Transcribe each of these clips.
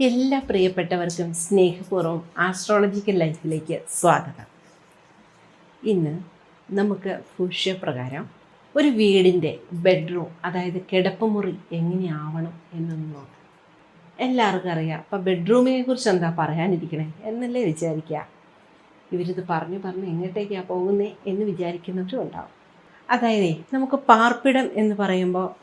എല്ലാ പ്രിയപ്പെട്ടവർക്കും സ്നേഹപൂർവം ആസ്ട്രോളജിക്കൽ ലൈഫിലേക്ക് സ്വാഗതം. ഇന്ന് നമുക്ക് ഭൂഷ്യപ്രകാരം ഒരു വീടിന്റെ ബെഡ്റൂം അതായത് കിടപ്പുമുറി എങ്ങനെയാവണം എന്നൊന്ന് നോക്കാം. എല്ലാവർക്കും അറിയാം. അപ്പം ബെഡ്റൂമിനെ കുറിച്ച് എന്താ പറയാനിരിക്കണേ എന്നല്ലേ വിചാരിക്കുക. ഇവരിത് പറഞ്ഞു പറഞ്ഞ് എങ്ങോട്ടേക്കാണ് പോകുന്നേ എന്ന് വിചാരിക്കുന്നവരും ഉണ്ടാവും. അതായത് നമുക്ക് പാർപ്പിടം എന്ന് പറയുമ്പോൾ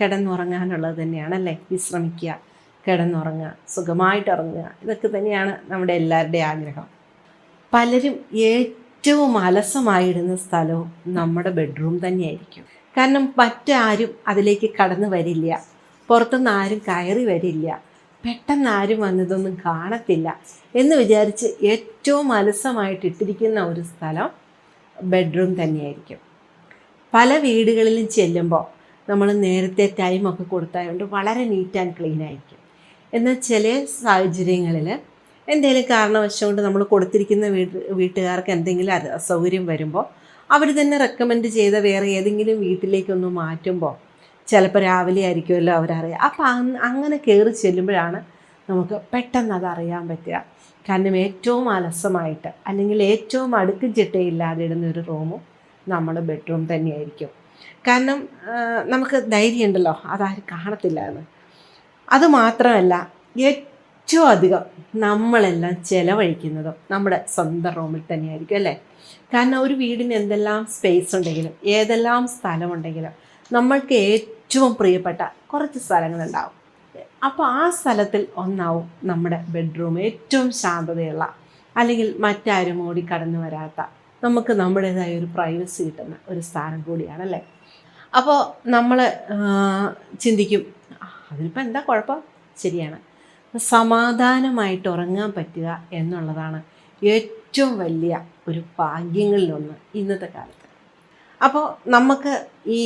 കിടന്നുറങ്ങാനുള്ളത് തന്നെയാണല്ലേ? വിശ്രമിക്കുക. കിടന്നുറങ്ങുക സുഖമായിട്ട് ഉറങ്ങുക ഇതൊക്കെ തന്നെയാണ് നമ്മുടെ എല്ലാവരുടെയും ആഗ്രഹം. പലരും ഏറ്റവും അലസമായിടുന്ന സ്ഥലവും നമ്മുടെ ബെഡ്റൂം തന്നെയായിരിക്കും. കാരണം മറ്റാരും അതിലേക്ക് കടന്നു വരില്ല. പുറത്തുനിന്ന് ആരും കയറി വരില്ല. പെട്ടെന്ന് ആരും വന്നതൊന്നും കാണത്തില്ല എന്ന് വിചാരിച്ച് ഏറ്റവും അലസമായിട്ട് ഇട്ടിരിക്കുന്ന ഒരു സ്ഥലം ബെഡ്റൂം തന്നെയായിരിക്കും. പല വീടുകളിലും ചെല്ലുമ്പോൾ നമ്മൾ നേരത്തെ ടൈമൊക്കെ കൊടുത്തായതുകൊണ്ട് വളരെ നീറ്റ് ആൻഡ് ക്ലീൻ ആയിരിക്കും. എന്നാൽ ചില സാഹചര്യങ്ങളിൽ എന്തെങ്കിലും കാരണവശം നമ്മൾ കൊടുത്തിരിക്കുന്ന വീട്ട് വീട്ടുകാർക്ക് എന്തെങ്കിലും അസൗകര്യം വരുമ്പോൾ അവർ തന്നെ റെക്കമെൻഡ് ചെയ്ത വേറെ ഏതെങ്കിലും വീട്ടിലേക്കൊന്ന് മാറ്റുമ്പോൾ ചിലപ്പോൾ രാവിലെ ആയിരിക്കുമല്ലോ അവരറിയാം. അപ്പം അങ്ങനെ കയറി ചെല്ലുമ്പോഴാണ് നമുക്ക് പെട്ടെന്ന് അത് അറിയാൻ പറ്റുക. കാരണം ഏറ്റവും അലസമായിട്ട് അല്ലെങ്കിൽ ഏറ്റവും അടുക്കും ചിട്ടയില്ലാതെ ഇടുന്ന ഒരു റൂമും നമ്മൾ ബെഡ്റൂം തന്നെയായിരിക്കും. കാരണം നമുക്ക് ധൈര്യമുണ്ടല്ലോ. അതാരും കാണത്തില്ല എന്ന്. അത് മാത്രമല്ല ഏറ്റവും അധികം നമ്മളെല്ലാം ചിലവഴിക്കുന്നത് നമ്മുടെ സ്വന്തം റൂമിൽ തന്നെയായിരിക്കും അല്ലേ? കാരണം ഒരു വീടിന് എന്തെല്ലാം സ്പേസ് ഉണ്ടെങ്കിലും ഏതെല്ലാം സ്ഥലമുണ്ടെങ്കിലും നമ്മൾക്ക് ഏറ്റവും പ്രിയപ്പെട്ട കുറച്ച് സ്ഥലങ്ങളുണ്ടാവും. അപ്പോൾ ആ സ്ഥലത്തിൽ ഒന്നാവും നമ്മുടെ ബെഡ്റൂം ഏറ്റവും ശാന്തതയുള്ള അല്ലെങ്കിൽ മറ്റാരും ഓടി കടന്നു വരാത്ത നമുക്ക് നമ്മുടേതായ ഒരു പ്രൈവസി കിട്ടുന്ന ഒരു സ്ഥാനം കൂടിയാണല്ലേ അപ്പോൾ നമ്മൾ ചിന്തിക്കും "ആ, അതിനിപ്പോൾ എന്താ കുഴപ്പം? ശരിയാണ്. സമാധാനമായിട്ട് ഉറങ്ങാൻ പറ്റുക എന്നുള്ളതാണ് ഏറ്റവും വലിയ ഒരു ഭാഗ്യങ്ങളിലൊന്ന് ഇന്നത്തെ കാലത്ത്. അപ്പോൾ നമുക്ക് ഈ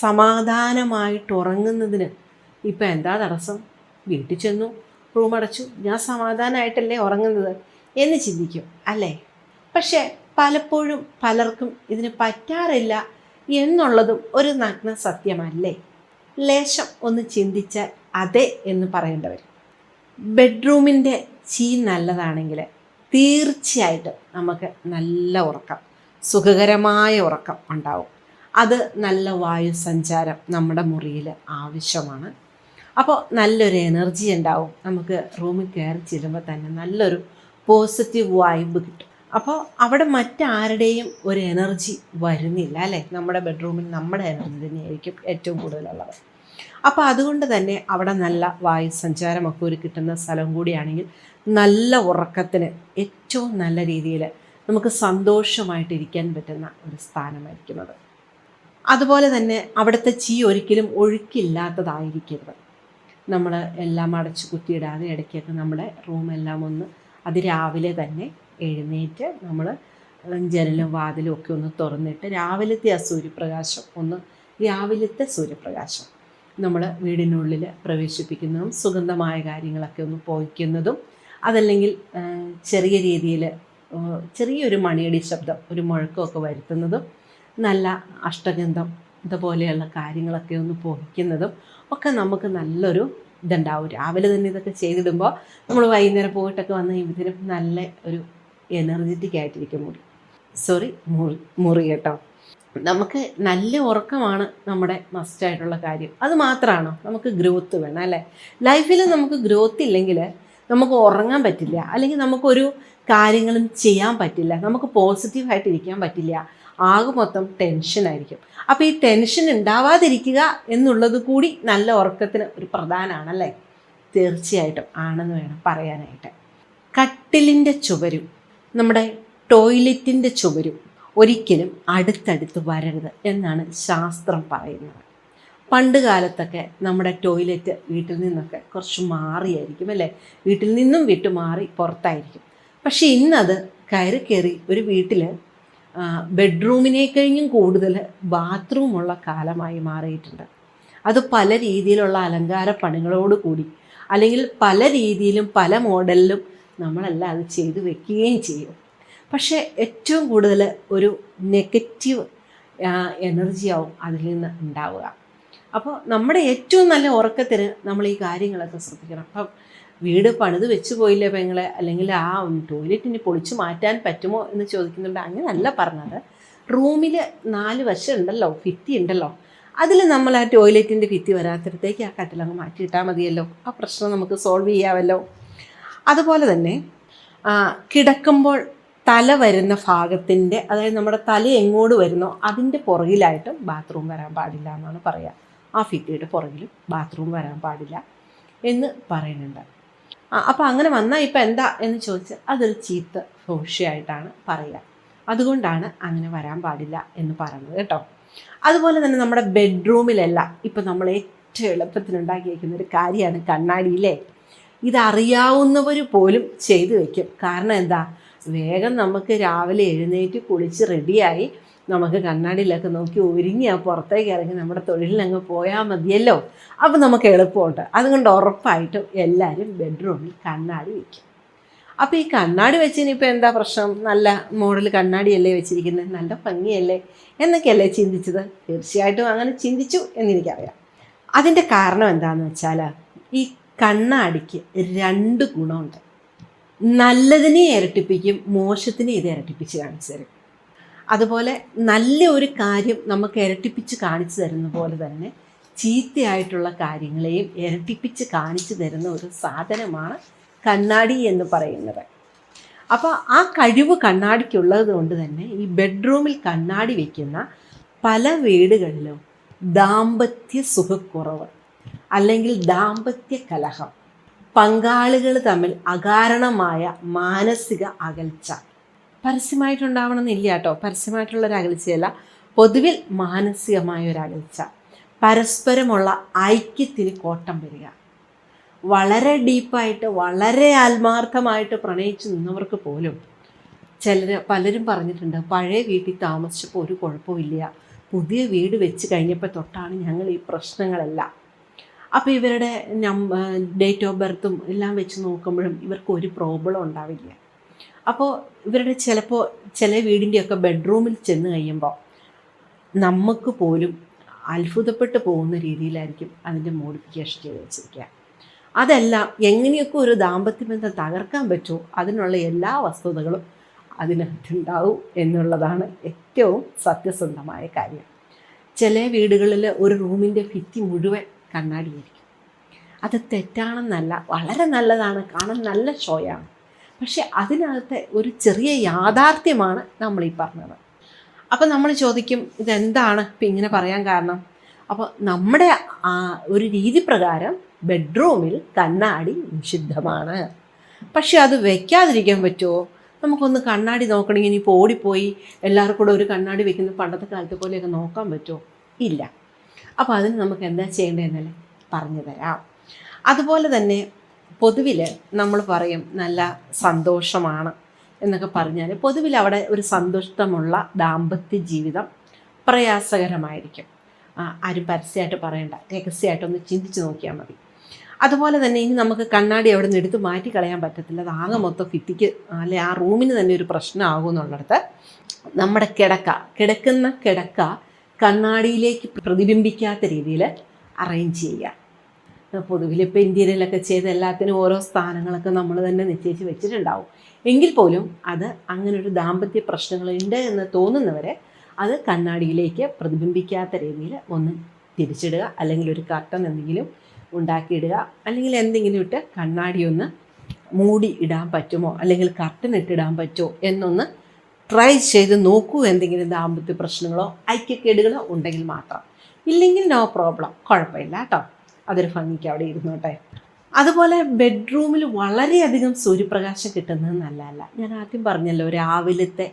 സമാധാനമായിട്ട് ഉറങ്ങുന്നതിന് ഇപ്പം എന്താ തടസ്സം? വീട്ടിൽ ചെന്നു റൂം അടച്ചു ഞാൻ സമാധാനമായിട്ടല്ലേ ഉറങ്ങുന്നത് എന്ന് ചിന്തിക്കും അല്ലേ? പക്ഷേ പലപ്പോഴും പലർക്കും ഇതിന് പറ്റാറില്ല എന്നുള്ളതും ഒരു നഗ്ന സത്യമല്ലേ? ലേശം ഒന്ന് ചിന്തിച്ചാൽ അതെ എന്ന് പറയേണ്ടവർ. ബെഡ്റൂമിന്റെ ചീ നല്ലതാണെങ്കിൽ തീർച്ചയായിട്ടും നമുക്ക് നല്ല ഉറക്കം സുഖകരമായ ഉറക്കം ഉണ്ടാവും. അത് നല്ല വായു സഞ്ചാരം നമ്മുടെ മുറിയിൽ ആവശ്യമാണ്. അപ്പോൾ നല്ലൊരു എനർജി ഉണ്ടാവും. നമുക്ക് റൂമിൽ കയറി ചെല്ലുമ്പോൾ തന്നെ നല്ലൊരു പോസിറ്റീവ് വൈബ് കിട്ടും. അപ്പോൾ അവിടെ മറ്റാരുടെയും ഒരു എനർജി വരുന്നില്ല അല്ലേ? നമ്മുടെ ബെഡ്റൂമിൽ നമ്മുടെ എനർജി തന്നെയായിരിക്കും ഏറ്റവും കൂടുതലുള്ളത്. അപ്പോൾ അതുകൊണ്ട് തന്നെ അവിടെ നല്ല വായു സഞ്ചാരമൊക്കെ ഒരു കിട്ടുന്ന സ്ഥലം കൂടിയാണെങ്കിൽ നല്ല ഉറക്കത്തിന് ഏറ്റവും നല്ല രീതിയിൽ നമുക്ക് സന്തോഷമായിട്ടിരിക്കാൻ പറ്റുന്ന ഒരു സ്ഥാനമായിരിക്കുന്നത് അതുപോലെ തന്നെ അവിടുത്തെ ചീ ഒരിക്കലും ഒഴുക്കില്ലാത്തതായിരിക്കരുത്. നമ്മൾ എല്ലാം അടച്ചു കുത്തിയിടാതെ ഇടയ്ക്കൊക്കെ നമ്മുടെ റൂമെല്ലാം ഒന്ന് അത് രാവിലെ തന്നെ എഴുന്നേറ്റ് നമ്മൾ ജനലും വാതിലും ഒക്കെ ഒന്ന് തുറന്നിട്ട് രാവിലത്തെ ആ സൂര്യപ്രകാശം ഒന്ന് രാവിലത്തെ സൂര്യപ്രകാശം നമ്മൾ വീടിനുള്ളിൽ പ്രവേശിപ്പിക്കുന്നതും സുഗന്ധമായ കാര്യങ്ങളൊക്കെ ഒന്ന് പോയിക്കുന്നതും അതല്ലെങ്കിൽ ചെറിയ രീതിയിൽ ചെറിയൊരു മണിയടി ശബ്ദം ഒരു മുഴക്കമൊക്കെ വരുത്തുന്നതും നല്ല അഷ്ടഗന്ധം ഇതുപോലെയുള്ള കാര്യങ്ങളൊക്കെ ഒന്ന് പോഹിക്കുന്നതും ഒക്കെ നമുക്ക് നല്ലൊരു ഇതുണ്ടാവും. രാവിലെ തന്നെ ഇതൊക്കെ ചെയ്തിടുമ്പോൾ നമ്മൾ വൈകുന്നേരം പോയിട്ടൊക്കെ വന്ന് കഴിയുമ്പോഴത്തേനും നല്ല ഒരു എനർജറ്റിക് ആയിട്ടിരിക്കും മുറി സോറി മുറി മുറി കേട്ടോ. നമുക്ക് നല്ല ഉറക്കമാണ് നമ്മുടെ മസ്റ്റായിട്ടുള്ള കാര്യം. അത് മാത്രമാണോ നമുക്ക് ഗ്രോത്ത് വേണം അല്ലേ? ലൈഫിൽ നമുക്ക് ഗ്രോത്ത് ഇല്ലെങ്കിൽ നമുക്ക് ഉറങ്ങാൻ പറ്റില്ല. അല്ലെങ്കിൽ നമുക്കൊരു കാര്യങ്ങളും ചെയ്യാൻ പറ്റില്ല. നമുക്ക് പോസിറ്റീവായിട്ട് ഇരിക്കാൻ പറ്റില്ല. ആകെ മൊത്തം ടെൻഷനായിരിക്കും അപ്പോൾ ഈ ടെൻഷൻ ഉണ്ടാവാതിരിക്കുക എന്നുള്ളത് കൂടി നല്ല ഉറക്കത്തിന് ഒരു പ്രധാനമാണല്ലേ തീർച്ചയായിട്ടും ആണെന്ന് വേണം പറയാനായിട്ട്. കട്ടിലിന്റെ ചുവരും. നമ്മുടെ ടോയ്ലറ്റിന്റെ ചുവരും ഒരിക്കലും അടുത്തടുത്ത് വരരുത് എന്നാണ് ശാസ്ത്രം പറയുന്നത്. പണ്ട് കാലത്തൊക്കെ നമ്മുടെ ടോയ്ലറ്റ് വീട്ടിൽ നിന്നൊക്കെ കുറച്ച് മാറിയായിരിക്കും അല്ലേ? വീട്ടിൽ നിന്നും വിട്ടു മാറി പുറത്തായിരിക്കും. പക്ഷേ ഇന്നത് കയറി കയറി ഒരു വീട്ടിൽ ബെഡ്റൂമിനെ കഴിഞ്ഞും കൂടുതൽ ബാത്റൂമുള്ള കാലമായി മാറിയിട്ടുണ്ട്. അത് പല രീതിയിലുള്ള അലങ്കാര പണികളോട് കൂടി അല്ലെങ്കിൽ പല രീതിയിലും പല മോഡലിലും നമ്മളെല്ലാം അത് ചെയ്തു വെക്കുകയും ചെയ്യും. പക്ഷേ ഏറ്റവും കൂടുതൽ ഒരു നെഗറ്റീവ് എനർജിയാവും അതിൽ നിന്ന് ഉണ്ടാവുക. അപ്പോൾ നമ്മുടെ ഏറ്റവും നല്ല ഉറക്കത്തിന് നമ്മൾ ഈ കാര്യങ്ങളൊക്കെ ശ്രദ്ധിക്കണം. അപ്പം വീട് പണിത് വെച്ച് പോയില്ലേ പെങ്ങളെ? അല്ലെങ്കിൽ ആ ടോയ്ലറ്റിന് പൊളിച്ച് മാറ്റാൻ പറ്റുമോ എന്ന് ചോദിക്കുന്നുണ്ട്. അങ്ങനെയല്ല പറഞ്ഞത്. റൂമിൽ നാല് വശം ഉണ്ടല്ലോ ഭിത്തി ഉണ്ടല്ലോ. അതിൽ നമ്മൾ ആ ടോയ്ലറ്റിന്റെ ഭിത്തി വരാത്തിടത്തേക്ക് ആ കട്ടിലങ്ങ് മാറ്റിയിട്ടാൽ മതിയല്ലോ. ആ പ്രശ്നം നമുക്ക് സോൾവ് ചെയ്യാമല്ലോ. അതുപോലെ തന്നെ കിടക്കുമ്പോൾ തല വരുന്ന ഭാഗത്തിന്റെ അതായത് നമ്മുടെ തല എങ്ങോട്ട് വരുന്നോ അതിന്റെ പുറകിലായിട്ടും ബാത്റൂം വരാൻ പാടില്ല എന്നാണ് പറയുക. ആ ഫിറ്റിയുടെ പുറകിലും ബാത്റൂം വരാൻ പാടില്ല എന്ന് പറയുന്നുണ്ട്. അപ്പോൾ അങ്ങനെ വന്നാൽ ഇപ്പം എന്താ എന്ന് ചോദിച്ചാൽ അതൊരു ചീത്ത ഭോഷ്യായിട്ടാണ് പറയുക. അതുകൊണ്ടാണ് അങ്ങനെ വരാൻ പാടില്ല എന്ന് പറയുന്നത് കേട്ടോ. അതുപോലെ തന്നെ നമ്മുടെ ബെഡ്റൂമിലല്ല ഇപ്പം നമ്മൾ ഏറ്റവും എളുപ്പത്തിനുണ്ടാക്കി വയ്ക്കുന്ന ഒരു കാര്യമാണ് കണ്ണാടിയിലെ ഇതറിയാവുന്നവർ പോലും ചെയ്തു വയ്ക്കും കാരണം എന്താ? വേഗം നമുക്ക് രാവിലെ എഴുന്നേറ്റ് കുളിച്ച് റെഡിയായി നമുക്ക് കണ്ണാടിയിലൊക്കെ നോക്കി ഒരുങ്ങി ആ പുറത്തേക്ക് ഇറങ്ങി നമ്മുടെ തൊഴിലിനങ്ങ് പോയാൽ മതിയല്ലോ. അപ്പം നമുക്ക് എളുപ്പമുണ്ട്. അതുകൊണ്ട് ഉറപ്പായിട്ടും എല്ലാവരും ബെഡ്റൂമിൽ കണ്ണാടി വയ്ക്കും അപ്പോൾ ഈ കണ്ണാടി വെച്ചിനിപ്പോൾ എന്താ പ്രശ്നം? നല്ല മോഡൽ കണ്ണാടിയല്ലേ വെച്ചിരിക്കുന്നത് നല്ല ഭംഗിയല്ലേ? എന്നൊക്കെയല്ലേ ചിന്തിച്ചത്? തീർച്ചയായിട്ടും അങ്ങനെ ചിന്തിച്ചു എന്നെനിക്കറിയാം അതിന്റെ കാരണം എന്താണെന്ന് വെച്ചാൽ ഈ കണ്ണാടിക്ക് രണ്ട് ഗുണമുണ്ട്. നല്ലതിനെ ഇരട്ടിപ്പിക്കും മോശത്തിനെ ഇത് ഇരട്ടിപ്പിച്ച് കാണിച്ചു തരും. അതുപോലെ നല്ല ഒരു കാര്യം നമുക്ക് ഇരട്ടിപ്പിച്ച് കാണിച്ചു തരുന്ന പോലെ തന്നെ ചീത്തയായിട്ടുള്ള കാര്യങ്ങളെയും ഇരട്ടിപ്പിച്ച് കാണിച്ചു തരുന്ന ഒരു സാധനമാണ് കണ്ണാടി എന്ന് പറയുന്നത്. അപ്പോൾ ആ കഴിവ് കണ്ണാടിക്കുള്ളത് കൊണ്ട് തന്നെ ഈ ബെഡ്റൂമിൽ കണ്ണാടി വയ്ക്കുന്ന പല വീടുകളിലും ദാമ്പത്യ സുഖക്കുറവ് അല്ലെങ്കിൽ ദാമ്പത്യ കലഹം. പങ്കാളികൾ തമ്മിൽ അകാരണമായ മാനസിക അകൽച്ച. പരസ്യമായിട്ടുണ്ടാവണമെന്നില്ല കേട്ടോ. പരസ്യമായിട്ടുള്ള ഒരു അകൽച്ചയല്ല പൊതുവിൽ മാനസികമായ ഒരു അകൽച്ച പരസ്പരമുള്ള ഐക്യത്തിന് കോട്ടം വരിക. വളരെ ഡീപ്പായിട്ട് വളരെ ആത്മാർത്ഥമായിട്ട് പ്രണയിച്ചു നിന്നവർക്ക് പോലും ചിലർ പലരും പറഞ്ഞിട്ടുണ്ട് പഴയ വീട്ടിൽ താമസിച്ചപ്പോൾ ഒരു കുഴപ്പമില്ല പുതിയ വീട് വെച്ച് കഴിഞ്ഞപ്പോൾ തൊട്ടാണ് ഞങ്ങൾ ഈ പ്രശ്നങ്ങളെല്ലാം. അപ്പോൾ ഇവരുടെ ഡേറ്റ് ഓഫ് ബർത്തും എല്ലാം വെച്ച് നോക്കുമ്പോഴും ഇവർക്ക് ഒരു പ്രോബ്ലം ഉണ്ടാവില്ല. അപ്പോൾ ഇവരുടെ ചിലപ്പോൾ ചില വീടിന്റെയൊക്കെ ബെഡ്റൂമിൽ ചെന്ന് കഴിയുമ്പോൾ നമുക്ക് പോലും അത്ഭുതപ്പെട്ട് പോകുന്ന രീതിയിലായിരിക്കും അതിന്റെ മോഡിഫിക്കേഷൻ ചെയ്ത് വെച്ചിരിക്കുക. അതെല്ലാം എങ്ങനെയൊക്കെ ഒരു ദാമ്പത്യ ബന്ധം തകർക്കാൻ പറ്റുമോ അതിനുള്ള എല്ലാ വസ്തുതകളും അതിനകത്തുണ്ടാവും എന്നുള്ളതാണ് ഏറ്റവും സത്യസന്ധമായ കാര്യം. ചില വീടുകളിൽ ഒരു റൂമിന്റെ ഭിത്തി മുഴുവൻ കണ്ണാടിയായിരിക്കും. അത് തെറ്റാണെന്നല്ല വളരെ നല്ലതാണ് കാണാൻ നല്ല ഷോയാണ്. പക്ഷേ അതിനകത്തെ ഒരു ചെറിയ യാഥാർത്ഥ്യമാണ് നമ്മൾ ഈ പറഞ്ഞത്. അപ്പം നമ്മൾ ചോദിക്കും ഇതെന്താണ്? ഇപ്പം ഇങ്ങനെ പറയാൻ കാരണം. അപ്പോൾ നമ്മുടെ ഒരു രീതി പ്രകാരം ബെഡ്റൂമിൽ കണ്ണാടി നിഷിദ്ധമാണ്. പക്ഷെ അത് വെക്കാതിരിക്കാൻ പറ്റുമോ നമുക്കൊന്ന് കണ്ണാടി നോക്കണമെങ്കിൽ ഇനിയിപ്പോൾ ഓടിപ്പോയി എല്ലാവർക്കും കൂടെ ഒരു കണ്ണാടി വെക്കുന്ന പണ്ടത്തെ കാലത്തെ പോലെയൊക്കെ നോക്കാൻ പറ്റുമോ ഇല്ല. അപ്പോൾ അതിന് നമുക്ക് എന്താ ചെയ്യേണ്ടതെന്നല്ലേ പറഞ്ഞു തരാം. അതുപോലെ തന്നെ പൊതുവിൽ നമ്മൾ പറയും നല്ല സന്തോഷമാണ് എന്നൊക്കെ പറഞ്ഞാൽ പൊതുവിൽ അവിടെ ഒരു സന്തുഷ്ടമുള്ള ദാമ്പത്യ ജീവിതം പ്രയാസകരമായിരിക്കും. ആരും പരസ്യമായിട്ട് പറയണ്ട. രഹസ്യമായിട്ടൊന്ന് ചിന്തിച്ച് നോക്കിയാൽ മതി. അതുപോലെ തന്നെ ഇനി നമുക്ക് കണ്ണാടി അവിടെ നിന്ന് എടുത്ത് മാറ്റി കളയാൻ പറ്റത്തില്ല. അത് ആകെ മൊത്തം ഭിത്തിക്ക് അല്ലെ ആ റൂമിന് തന്നെ ഒരു പ്രശ്നമാകും എന്നുള്ളിടത്ത് നമ്മുടെ കിടക്ക കിടക്കുന്ന കിടക്ക കണ്ണാടിയിലേക്ക് പ്രതിബിംബിക്കാത്ത രീതിയിൽ അറേഞ്ച് ചെയ്യുക. പൊതുവിൽ ഇപ്പോൾ ഇന്ത്യയിലൊക്കെ ചെയ്ത് എല്ലാത്തിനും ഓരോ സ്ഥാനങ്ങളൊക്കെ നമ്മൾ തന്നെ നിശ്ചയിച്ച് വെച്ചിട്ടുണ്ടാവും. എങ്കിൽ പോലും അത് അങ്ങനെ ഒരു ദാമ്പത്യ പ്രശ്നങ്ങളുണ്ട് എന്ന് തോന്നുന്നവരെ അത് കണ്ണാടിയിലേക്ക് പ്രതിബിംബിക്കാത്ത രീതിയിൽ ഒന്ന് തിരിച്ചിടുക. അല്ലെങ്കിൽ ഒരു കർട്ടൻ എന്തെങ്കിലും ഉണ്ടാക്കിയിടുക. അല്ലെങ്കിൽ എന്തെങ്കിലും ഇട്ട് കണ്ണാടി ഒന്ന് മൂടി ഇടാൻ പറ്റുമോ? അല്ലെങ്കിൽ കർട്ടൻ ഇട്ടിടാൻ പറ്റുമോ? എന്നൊന്ന് ട്രൈ ചെയ്ത് നോക്കൂ എന്തെങ്കിലും ദാമ്പത്യ പ്രശ്നങ്ങളോ ഐക്യക്കേടുകളോ ഉണ്ടെങ്കിൽ മാത്രം. ഇല്ലെങ്കിൽ നോ പ്രോബ്ലം കുഴപ്പമില്ല കേട്ടോ അതൊരു ഭംഗിക്ക് അവിടെ ഇരുന്നോട്ടെ അതുപോലെ ബെഡ്റൂമിൽ വളരെയധികം സൂര്യപ്രകാശം കിട്ടുന്നത് നല്ലതല്ല. ഞാൻ ആദ്യം പറഞ്ഞല്ലോ രാവിലത്തെ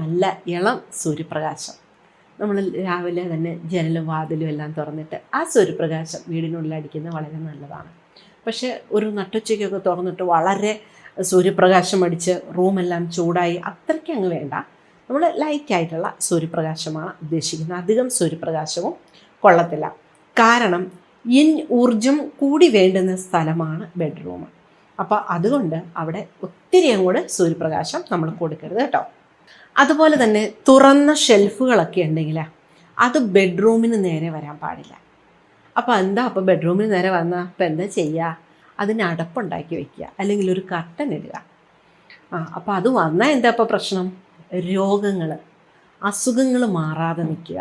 നല്ല ഇളം സൂര്യപ്രകാശം. നമ്മൾ രാവിലെ തന്നെ ജനലും വാതിലും എല്ലാം തുറന്നിട്ട് ആ സൂര്യപ്രകാശം വീടിനുള്ളിൽ അടിക്കുന്നത് വളരെ നല്ലതാണ്. പക്ഷേ ഒരു നട്ടുച്ചയ്ക്കൊക്കെ തുറന്നിട്ട് വളരെ സൂര്യപ്രകാശം അടിച്ച് റൂമെല്ലാം ചൂടായി അത്രയ്ക്ക് അങ്ങ് വേണ്ട. നമ്മൾ ലൈറ്റായിട്ടുള്ള സൂര്യപ്രകാശമാണ് ഉദ്ദേശിക്കുന്നത്. അധികം സൂര്യപ്രകാശവും കൊള്ളത്തില്ല. കാരണം ഇൻ ഊർജം കൂടി വേണ്ടുന്ന സ്ഥലമാണ് ബെഡ്റൂം അപ്പോൾ അതുകൊണ്ട് അവിടെ ഒത്തിരി അങ്ങോട്ട് സൂര്യപ്രകാശം നമ്മൾ കൊടുക്കരുത് കേട്ടോ. അതുപോലെ തന്നെ തുറന്ന ഷെൽഫുകളൊക്കെ ഉണ്ടെങ്കിൽ അത് ബെഡ്റൂമിന് നേരെ വരാൻ പാടില്ല. അപ്പോൾ എന്താ? അപ്പോൾ ബെഡ്റൂമിന് നേരെ വന്നാൽ അപ്പോൾ എന്താ ചെയ്യുക അതിന് അടപ്പുണ്ടാക്കി വയ്ക്കുക അല്ലെങ്കിൽ ഒരു കർട്ടൻ ഇടുക. ആ അപ്പോൾ അത് വന്നാൽ എന്താ ഇപ്പോൾ പ്രശ്നം? രോഗങ്ങൾ അസുഖങ്ങൾ മാറാതെ നിൽക്കുക.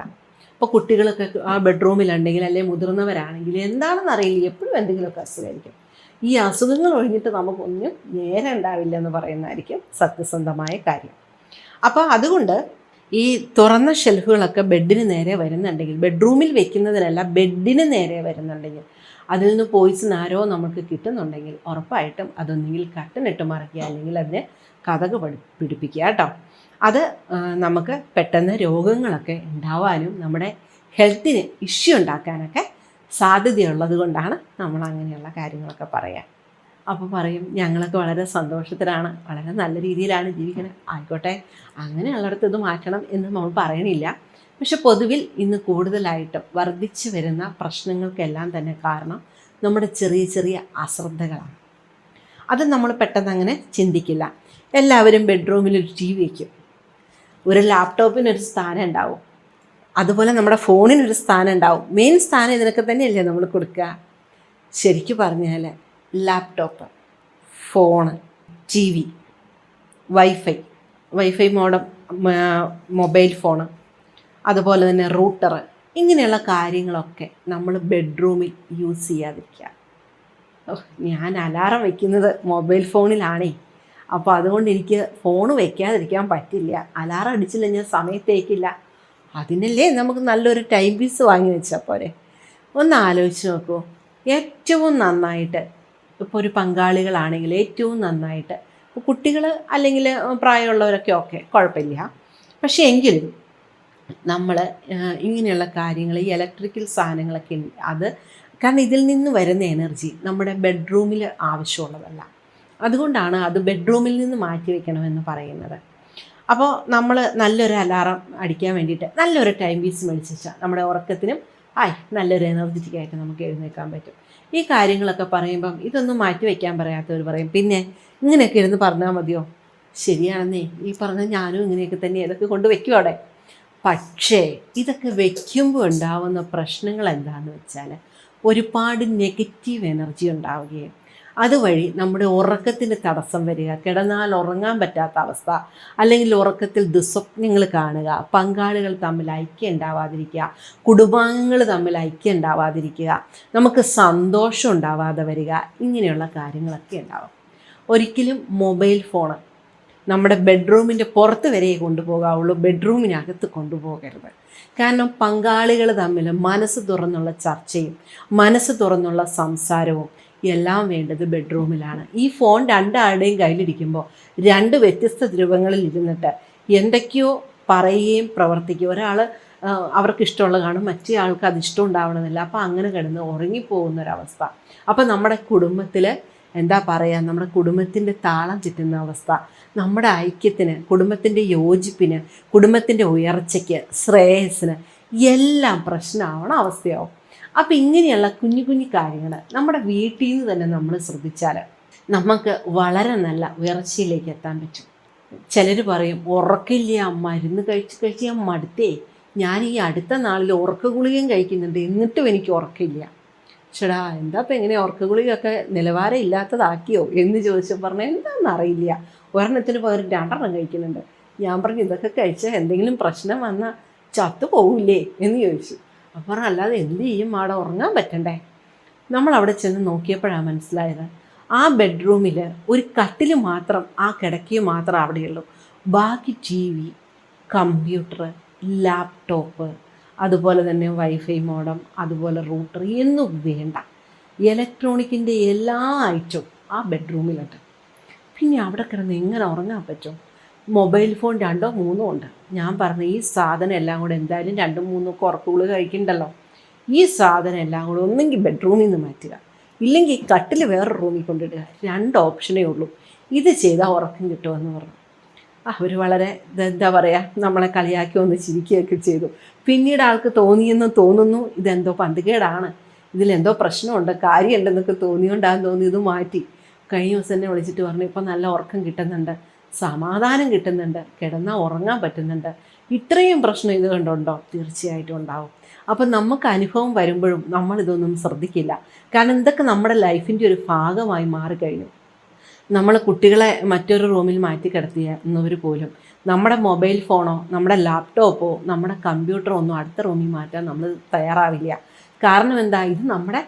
ഇപ്പോൾ കുട്ടികളൊക്കെ ആ ബെഡ്റൂമിലുണ്ടെങ്കിൽ അല്ലെങ്കിൽ മുതിർന്നവരാണെങ്കിൽ എന്താണെന്ന് അറിയില്ല. എപ്പോഴും എന്തെങ്കിലുമൊക്കെ അസുഖമായിരിക്കും. ഈ അസുഖങ്ങൾ ഒഴിഞ്ഞിട്ട് നമുക്കൊന്നും നേരെ ഉണ്ടാവില്ല എന്ന് പറയുന്നതായിരിക്കും സത്യസന്ധമായ കാര്യം. അപ്പോൾ അതുകൊണ്ട് ഈ തുറന്ന ഷെൽഫുകളൊക്കെ ബെഡിന് നേരെ വരുന്നുണ്ടെങ്കിൽ ബെഡ്റൂമിൽ വെക്കുന്നതിനല്ല ബെഡിന് നേരെ വരുന്നുണ്ടെങ്കിൽ അതിൽ നിന്ന് പോയിസൺ ആരോ നമുക്ക് കിട്ടുന്നുണ്ടെങ്കിൽ ഉറപ്പായിട്ടും അതൊന്നെങ്കിൽ കട്ടനിട്ട് മറിക്കുക അല്ലെങ്കിൽ അതിനെ കഥക് പിടിപ്പിക്കുക കേട്ടോ. അത് നമുക്ക് പെട്ടെന്ന് രോഗങ്ങളൊക്കെ ഉണ്ടാവാനും നമ്മുടെ ഹെൽത്തിന് ഇഷ്യൂ ഉണ്ടാക്കാനൊക്കെ സാധ്യതയുള്ളത് കൊണ്ടാണ് നമ്മൾ അങ്ങനെയുള്ള കാര്യങ്ങളൊക്കെ പറയാം. അപ്പോൾ പറയും ഞങ്ങളൊക്കെ വളരെ സന്തോഷത്തിലാണ് വളരെ നല്ല രീതിയിലാണ് ജീവിക്കുന്നത് ആയിക്കോട്ടെ അങ്ങനെയുള്ളിടത്ത് ഇത് മാറ്റണം എന്ന് നമ്മൾ പറയണില്ല. പക്ഷെ പൊതുവിൽ ഇന്ന് കൂടുതലായിട്ടും വർദ്ധിച്ചു വരുന്ന പ്രശ്നങ്ങൾക്കെല്ലാം തന്നെ കാരണം നമ്മുടെ ചെറിയ ചെറിയ അശ്രദ്ധകളാണ്. അത് നമ്മൾ പെട്ടെന്ന് അങ്ങനെ ചിന്തിക്കില്ല. എല്ലാവരും ബെഡ്റൂമിൽ ഒരു ടി വി വയ്ക്കും ഒരു ലാപ്ടോപ്പിനൊരു സ്ഥാനം ഉണ്ടാവും. അതുപോലെ നമ്മുടെ ഫോണിനൊരു സ്ഥാനം ഉണ്ടാവും. മെയിൻ സ്ഥാനം ഇതിനൊക്കെ തന്നെയല്ലേ നമ്മൾ കൊടുക്കുക? ശരിക്കും പറഞ്ഞാൽ laptop phone T V wifi wifi modem mobile phone അതുപോലെ തന്നെ റൂട്ടർ ഇങ്ങനെയുള്ള കാര്യങ്ങളൊക്കെ നമ്മൾ ബെഡ്റൂമിൽ യൂസ് ചെയ്യാതിരിക്കുക. ഞാൻ അലാറം വയ്ക്കുന്നത് മൊബൈൽ ഫോണിലാണേ. അപ്പോൾ അതുകൊണ്ട് എനിക്ക് ഫോൺ വയ്ക്കാതിരിക്കാൻ പറ്റില്ല. അലാറം അടിച്ചില്ല ഞാൻ സമയത്തേക്കില്ല അതിനല്ലേ നമുക്ക് നല്ലൊരു ടൈം പീസ് വാങ്ങി വെച്ചാൽ പോരെ? ഒന്ന് ആലോചിച്ച് നോക്കൂ. ഏറ്റവും നന്നായിട്ട് ഇപ്പോൾ ഒരു പങ്കാളികളാണെങ്കിൽ ഏറ്റവും നന്നായിട്ട് ഇപ്പോൾ കുട്ടികൾ അല്ലെങ്കിൽ പ്രായമുള്ളവരൊക്കെ ഓക്കെ കുഴപ്പമില്ല. പക്ഷേ എങ്കിലും നമ്മൾ ഇങ്ങനെയുള്ള കാര്യങ്ങൾ ഈ ഇലക്ട്രിക്കൽ സാധനങ്ങളൊക്കെ അത് കാരണം ഇതിൽ നിന്ന് വരുന്ന എനർജി നമ്മുടെ ബെഡ്റൂമിൽ ആവശ്യമുള്ളതല്ല. അതുകൊണ്ടാണ് അത് ബെഡ്റൂമിൽ നിന്ന് മാറ്റി വെക്കണമെന്ന് പറയുന്നത്. അപ്പോൾ നമ്മൾ നല്ലൊരു അലാറം അടിക്കാൻ വേണ്ടിയിട്ട് നല്ലൊരു ടൈം പീസ് മേടിച്ചാൽ നമ്മുടെ ഉറക്കത്തിനും ആയി നല്ലൊരു എനർജറ്റിക് ആയിട്ട് നമുക്ക് എഴുന്നേൽക്കാൻ പറ്റും. ഈ കാര്യങ്ങളൊക്കെ പറയുമ്പം ഇതൊന്നും മാറ്റി വയ്ക്കാൻ പറയാത്തവർ പറയും പിന്നെ ഇങ്ങനെയൊക്കെ ഇരുന്ന് പറഞ്ഞാൽ മതിയോ? ശരിയാണെന്നേ ഈ പറഞ്ഞ ഞാനും ഇങ്ങനെയൊക്കെ തന്നെ ഇതൊക്കെ കൊണ്ട് വയ്ക്കും അവിടെ? പക്ഷേ ഇതൊക്കെ വയ്ക്കുമ്പോൾ ഉണ്ടാവുന്ന പ്രശ്നങ്ങൾ എന്താണെന്ന് വെച്ചാൽ ഒരുപാട് നെഗറ്റീവ് എനർജി ഉണ്ടാവുകയും അതുവഴി നമ്മുടെ ഉറക്കത്തിന് തടസ്സം വരിക കിടന്നാൽ ഉറങ്ങാൻ പറ്റാത്ത അവസ്ഥ അല്ലെങ്കിൽ ഉറക്കത്തിൽ ദുസ്വപ്നങ്ങൾ കാണുക പങ്കാളികൾ തമ്മിൽ ഐക്യം ഉണ്ടാവാതിരിക്കുക കുടുംബാംഗങ്ങൾ തമ്മിൽ ഐക്യം ഉണ്ടാവാതിരിക്കുക നമുക്ക് സന്തോഷം ഉണ്ടാവാതെ വരിക ഇങ്ങനെയുള്ള കാര്യങ്ങളൊക്കെ ഉണ്ടാവും. ഒരിക്കലും മൊബൈൽ ഫോണ് നമ്മുടെ ബെഡ്റൂമിന്റെ പുറത്ത് വരെ കൊണ്ടുപോകാവുള്ളൂ ബെഡ്റൂമിനകത്ത് കൊണ്ടുപോകരുത്. കാരണം പങ്കാളികൾ തമ്മിൽ മനസ്സ് തുറന്നുള്ള ചർച്ചയും മനസ്സ് തുറന്നുള്ള സംസാരവും എല്ലാം വേണ്ടത് ബെഡ്റൂമിലാണ് ഈ ഫോൺ രണ്ടാളുടെയും കയ്യിലിരിക്കുമ്പോൾ രണ്ട് വ്യത്യസ്ത ധ്രുവങ്ങളിൽ ഇരുന്നിട്ട് എന്തൊക്കെയോ പറയുകയും പ്രവർത്തിക്കുകയും. ഒരാൾ അവർക്ക് ഇഷ്ടമുള്ള കാണും മറ്റേ ആൾക്ക് അത് ഇഷ്ടം ഉണ്ടാവണമെന്നില്ല. അപ്പോൾ അങ്ങനെ കിടന്ന് ഉറങ്ങിപ്പോകുന്ന ഒരവസ്ഥ. അപ്പോൾ നമ്മുടെ കുടുംബത്തിൽ എന്താ പറയുക നമ്മുടെ കുടുംബത്തിന്റെ താളം ചുറ്റുന്ന അവസ്ഥ നമ്മുടെ ഐക്യത്തിന് കുടുംബത്തിന്റെ യോജിപ്പിന് കുടുംബത്തിന്റെ ഉയർച്ചയ്ക്ക് ശ്രേയസ്സിന് എല്ലാം പ്രശ്നമാവണ അവസ്ഥയാവും. അപ്പം ഇങ്ങനെയുള്ള കുഞ്ഞു കുഞ്ഞു കാര്യങ്ങൾ നമ്മുടെ വീട്ടിൽ നിന്ന് തന്നെ നമ്മൾ ശ്രദ്ധിച്ചാൽ നമുക്ക് വളരെ നല്ല ഉയർച്ചയിലേക്ക് എത്താൻ പറ്റും. ചിലർ പറയും ഉറക്കില്ല മരുന്ന് കഴിച്ച് കഴിച്ച് ഞാൻ മടുത്തേ. ഞാൻ ഈ അടുത്ത നാളിൽ ഉറക്ക ഗുളികയും കഴിക്കുന്നുണ്ട്. എന്നിട്ടും എനിക്ക് ഉറക്കില്ല. ചേടാ എന്താ ഇപ്പം എങ്ങനെ ഉറക്ക ഗുളികയൊക്കെ നിലവാരം ഇല്ലാത്തതാക്കിയോ എന്ന് ചോദിച്ചപ്പോൾ പറഞ്ഞാൽ എന്താണെന്ന് അറിയില്ല. ഒരെണ്ണത്തിന് പകരം രണ്ടെണ്ണം കഴിക്കുന്നുണ്ട്. ഞാൻ പറഞ്ഞു ഇതൊക്കെ കഴിച്ചാൽ എന്തെങ്കിലും പ്രശ്നം വന്നാൽ ചത്തു പോവില്ലേ? എന്ന് ചോദിച്ചു. അപ്പോൾ അല്ലാതെ എന്ത് ചെയ്യും? അവിടെ ഉറങ്ങാൻ പറ്റണ്ടേ? നമ്മൾ അവിടെ ചെന്ന് നോക്കിയപ്പോഴാണ് മനസ്സിലായത്. ആ ബെഡ്റൂമിൽ ഒരു കട്ടിൽ മാത്രം ആ കിടക്കയും മാത്രം അവിടെയുള്ളൂ. ബാക്കി ടി വി കമ്പ്യൂട്ടർ ലാപ്ടോപ്പ് അതുപോലെ തന്നെ വൈഫൈ മോഡം അതുപോലെ റൂട്ടർ എന്നും വേണ്ട. ഇലക്ട്രോണിക്കിന്റെ എല്ലാ ഐറ്റവും ആ ബെഡ്റൂമിലുണ്ട് പിന്നെ അവിടെ കിടന്ന് എങ്ങനെ ഉറങ്ങാൻ പറ്റും? മൊബൈൽ ഫോൺ രണ്ടോ മൂന്നോ ഉണ്ട്. ഞാൻ പറഞ്ഞ ഈ സാധനം എല്ലാം കൂടെ എന്തായാലും രണ്ടും മൂന്നും കുറക്കുകൾ കഴിക്കണ്ടല്ലോ. ഈ സാധനം എല്ലാം കൂടെ ഒന്നെങ്കിൽ ബെഡ്റൂമിൽ നിന്ന് മാറ്റുക. ഇല്ലെങ്കിൽ കട്ടിൽ വേറെ റൂമിൽ കൊണ്ടിടുക. രണ്ട് ഓപ്ഷനേ ഉള്ളൂ. ഇത് ചെയ്താൽ ഉറക്കം കിട്ടുമെന്ന് പറഞ്ഞു. അവർ വളരെ എന്താ പറയുക നമ്മളെ കളിയാക്കി ഒന്ന് ചിരിക്കുകയൊക്കെ ചെയ്തു. പിന്നീട് ആൾക്ക് തോന്നിയെന്ന് തോന്നുന്നു ഇതെന്തോ പന്തുകേടാണ് ഇതിലെന്തോ പ്രശ്നമുണ്ട് കാര്യമുണ്ടെന്നൊക്കെ തോന്നിയോണ്ടാന്ന് തോന്നി ഇത് മാറ്റി. കഴിഞ്ഞ ദിവസം തന്നെ വിളിച്ചിട്ട് പറഞ്ഞു ഇപ്പം നല്ല ഉറക്കം കിട്ടുന്നുണ്ട് സമാധാനം കിട്ടുന്നുണ്ട് കിടന്നാൽ ഉറങ്ങാൻ പറ്റുന്നുണ്ട് ഇത്രയും പ്രശ്നം ഇത് കണ്ടുണ്ടോ? തീർച്ചയായിട്ടും ഉണ്ടാവും. അപ്പം നമുക്ക് അനുഭവം വരുമ്പോഴും നമ്മളിതൊന്നും ശ്രദ്ധിക്കില്ല. കാരണം ഇതൊക്കെ നമ്മുടെ ലൈഫിന്റെ ഒരു ഭാഗമായി മാറിക്കഴിഞ്ഞു. നമ്മൾ കുട്ടികളെ മറ്റൊരു റൂമിൽ മാറ്റി കിടത്തിയെന്നവർ പോലും നമ്മുടെ മൊബൈൽ ഫോണോ നമ്മുടെ ലാപ്ടോപ്പോ നമ്മുടെ കമ്പ്യൂട്ടറോ ഒന്നും അടുത്ത റൂമിൽ മാറ്റാൻ നമ്മൾ തയ്യാറാവില്ല. കാരണം എന്താ? ഇത് നമ്മുടെ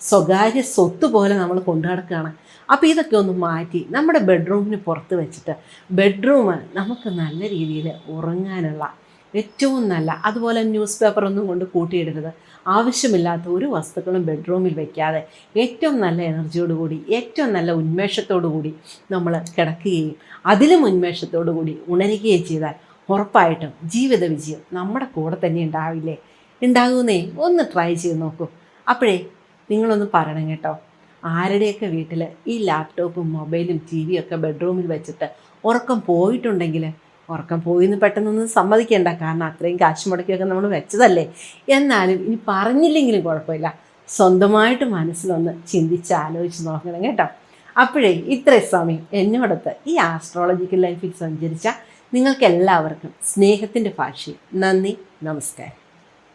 സ്വകാര്യ സ്വത്ത് പോലെ നമ്മൾ കൊണ്ടു നടക്കുകയാണ്. അപ്പോൾ ഇതൊക്കെ ഒന്ന് മാറ്റി നമ്മുടെ ബെഡ്റൂമിന് പുറത്ത് വെച്ചിട്ട് ബെഡ്റൂം നമുക്ക് നല്ല രീതിയിൽ ഉറങ്ങാനുള്ള ഏറ്റവും നല്ല അതുപോലെ ന്യൂസ് പേപ്പറൊന്നും കൊണ്ട് കൂട്ടിയിടരുത്. ആവശ്യമില്ലാത്ത ഒരു വസ്തുക്കളും ബെഡ്റൂമിൽ വെക്കാതെ ഏറ്റവും നല്ല എനർജിയോടുകൂടി ഏറ്റവും നല്ല ഉന്മേഷത്തോടു കൂടി നമ്മൾ കിടക്കുകയും അതിലും ഉന്മേഷത്തോടു കൂടി ഉണരുകയും ചെയ്താൽ ഉറപ്പായിട്ടും ജീവിത വിജയം നമ്മുടെ കൂടെ തന്നെ ഉണ്ടാവില്ലേ? ഉണ്ടാകുന്നേ ഒന്ന് ട്രൈ ചെയ്ത് നോക്കൂ. അപ്പോഴേ നിങ്ങളൊന്ന് പറയണം കേട്ടോ. ആരുടെയൊക്കെ വീട്ടിൽ ഈ ലാപ്ടോപ്പും മൊബൈലും ടി വിയൊക്കെ ബെഡ്റൂമിൽ വെച്ചിട്ട് ഉറക്കം പോയിട്ടുണ്ടെങ്കിൽ ഉറക്കം പോയിന്ന് പെട്ടെന്നൊന്നും സമ്മതിക്കേണ്ട. കാരണം അത്രയും കാശ് മുടക്കിയൊക്കെ നമ്മൾ വെച്ചതല്ലേ. എന്നാലും ഇനി പറഞ്ഞില്ലെങ്കിലും കുഴപ്പമില്ല. സ്വന്തമായിട്ട് മനസ്സിലൊന്ന് ചിന്തിച്ച് ആലോചിച്ച് നോക്കണം കേട്ടോ. അപ്പോഴേ ഇത്രയും സമയം എന്നോടൊത്ത് ഈ ആസ്ട്രോളജിക്കൽ ലൈഫിൽ സഞ്ചരിച്ച നിങ്ങൾക്ക് എല്ലാവർക്കും സ്നേഹത്തിന്റെ ഭാഷയിൽ നന്ദി നമസ്കാരം.